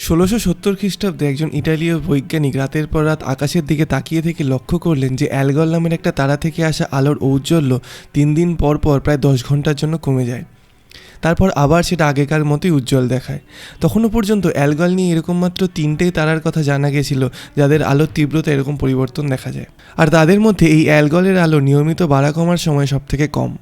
ষোলোশো সত্তর খ্রিস্টাব্দে একজন ইটালীয় বৈজ্ঞানিক রাতের পর রাত আকাশের দিকে তাকিয়ে থেকে লক্ষ্য করলেন যে অ্যালগল নামের একটা তারা থেকে আসা আলোর ঔজ্জ্বল্য তিন দিন পর পর প্রায় দশ ঘণ্টার জন্য কমে যায়। তারপর আবার সেটা আগেকার মতোই উজ্জ্বল দেখায়। তখনও পর্যন্ত অ্যালগল নিয়ে এরকম মাত্র তিনটেই তারার কথা জানা গেছিল, যাদের আলোর তীব্রতা এরকম পরিবর্তন দেখা যায়। আর তাদের মধ্যে এই অ্যালগলের আলো নিয়মিত বাড়া কমার সময় সবথেকে কম।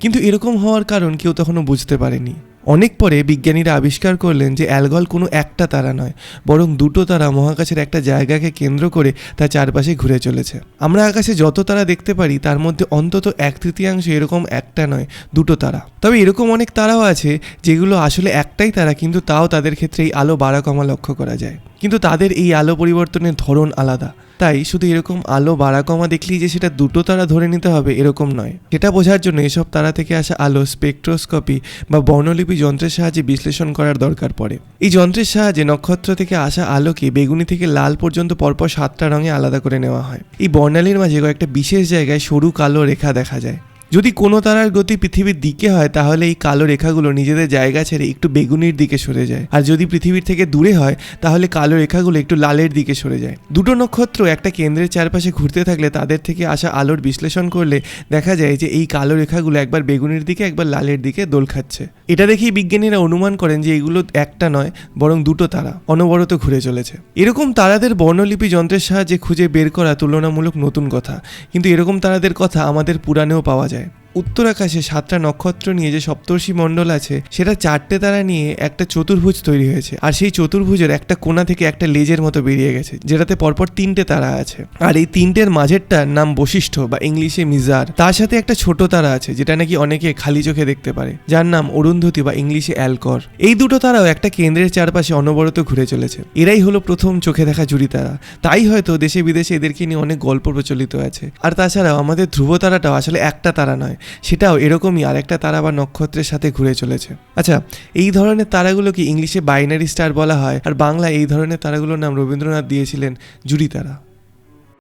কিন্তু এরকম হওয়ার কারণ কেউ তখনও বুঝতে পারেনি। অনেক পরে বিজ্ঞানীরা আবিষ্কার করলেন যে অ্যালগল কোনো একটা তারা নয়, বরং দুটো তারা মহাকাশের একটা জায়গাকে কেন্দ্র করে তার চারপাশে ঘুরে চলেছে। আমরা আকাশে যত তারা দেখতে পারি, তার মধ্যে অন্তত এক তৃতীয়াংশ এরকম একটা নয়, দুটো তারা। তবে এরকম অনেক তারাও আছে, যেগুলো আসলে একটাই তারা, কিন্তু তাও তাদের ক্ষেত্রে এই আলো বাড়া কমা লক্ষ্য করা যায়। কিন্তু তাদের এই আলো পরিবর্তনের ধরন আলাদা। তাই শুধু এরকম আলো বাড়া কমা দেখলেই যে সেটা দুটো তারা ধরে নিতে হবে এরকম নয়। সেটা বোঝার জন্য এসব তারা থেকে আসা আলো, স্পেকট্রোস্কোপি বা বর্ণলিপি যন্ত্রের সাহায্যে বিশ্লেষণ করার দরকার পড়ে। এই যন্ত্রের সাহায্যে নক্ষত্র থেকে আসা আলোকে বেগুনি থেকে লাল পর্যন্ত পরপর সাতটা রঙে আলাদা করে নেওয়া হয়। এই বর্ণালীর মাঝে কয়েকটা বিশেষ জায়গায় সরু কালো রেখা দেখা যায়। যদি কোনো তারার গতি পৃথিবীর দিকে হয়, তাহলে এই কালো রেখাগুলো নিজেদের জায়গা ছেড়ে একটু বেগুনির দিকে সরে যায়। আর যদি পৃথিবীর থেকে দূরে হয়, তাহলে কালো রেখাগুলো একটু লালের দিকে সরে যায়। দুটো নক্ষত্র একটা কেন্দ্রের চারপাশে ঘুরতে থাকলে তাদের থেকে আসা আলোর বিশ্লেষণ করলে দেখা যায় যে এই কালো রেখাগুলো একবার বেগুনির দিকে, একবার লালের দিকে দোল খাচ্ছে। এটা দেখেই বিজ্ঞানীরা অনুমান করেন যে এগুলো একটা নয়, বরং দুটো তারা অনবরত ঘুরে চলেছে। এরকম তারাদের বর্ণলিপি যন্ত্রের সাহায্যে খুঁজে বের করা তুলনামূলক নতুন কথা। কিন্তু এরকম তারাদের কথা আমাদের পুরাণেও পাওয়া যায়। উত্তর আকাশে সাতটা নক্ষত্র নিয়ে যে সপ্তর্ষি মণ্ডল আছে, সেটা চারটে তারা নিয়ে একটা চতুর্ভুজ তৈরি হয়েছে। আর সেই চতুর্ভুজের একটা কোণা থেকে একটা লেজের মতো বেরিয়ে গেছে, যেটাতে পরপর তিনটে তারা আছে। আর এই তিনটের মাঝেরটার নাম বশিষ্ঠ, বা ইংলিশে মিজার। তার সাথে একটা ছোট তারা আছে, যেটা নাকি অনেকে খালি চোখে দেখতে পারে, যার নাম অরুন্ধতী বা ইংলিশে অ্যালকর। এই দুটো তারাও একটা কেন্দ্রের চারপাশে অনবরত ঘুরে চলেছে। এরাই হলো প্রথম চোখে দেখা জুড়ি তারা। তাই হয়তো দেশে বিদেশে এদেরকে নিয়ে অনেক গল্প প্রচলিত আছে। আর তাছাড়াও আমাদের ধ্রুব তারাটাও আসলে একটা তারা নয় সেটাও এরকমই আরেকটা তারা বা নক্ষত্রের সাথে ঘুরে চলেছে। আচ্ছা এই ধরনের তারাগুলোকে ইংলিশে বাইনারি স্টার বলা হয়? আর বাংলা এই ধরনের তারাগুলোর নাম রবীন্দ্রনাথ দিয়েছিলেন জুড়ি তারা।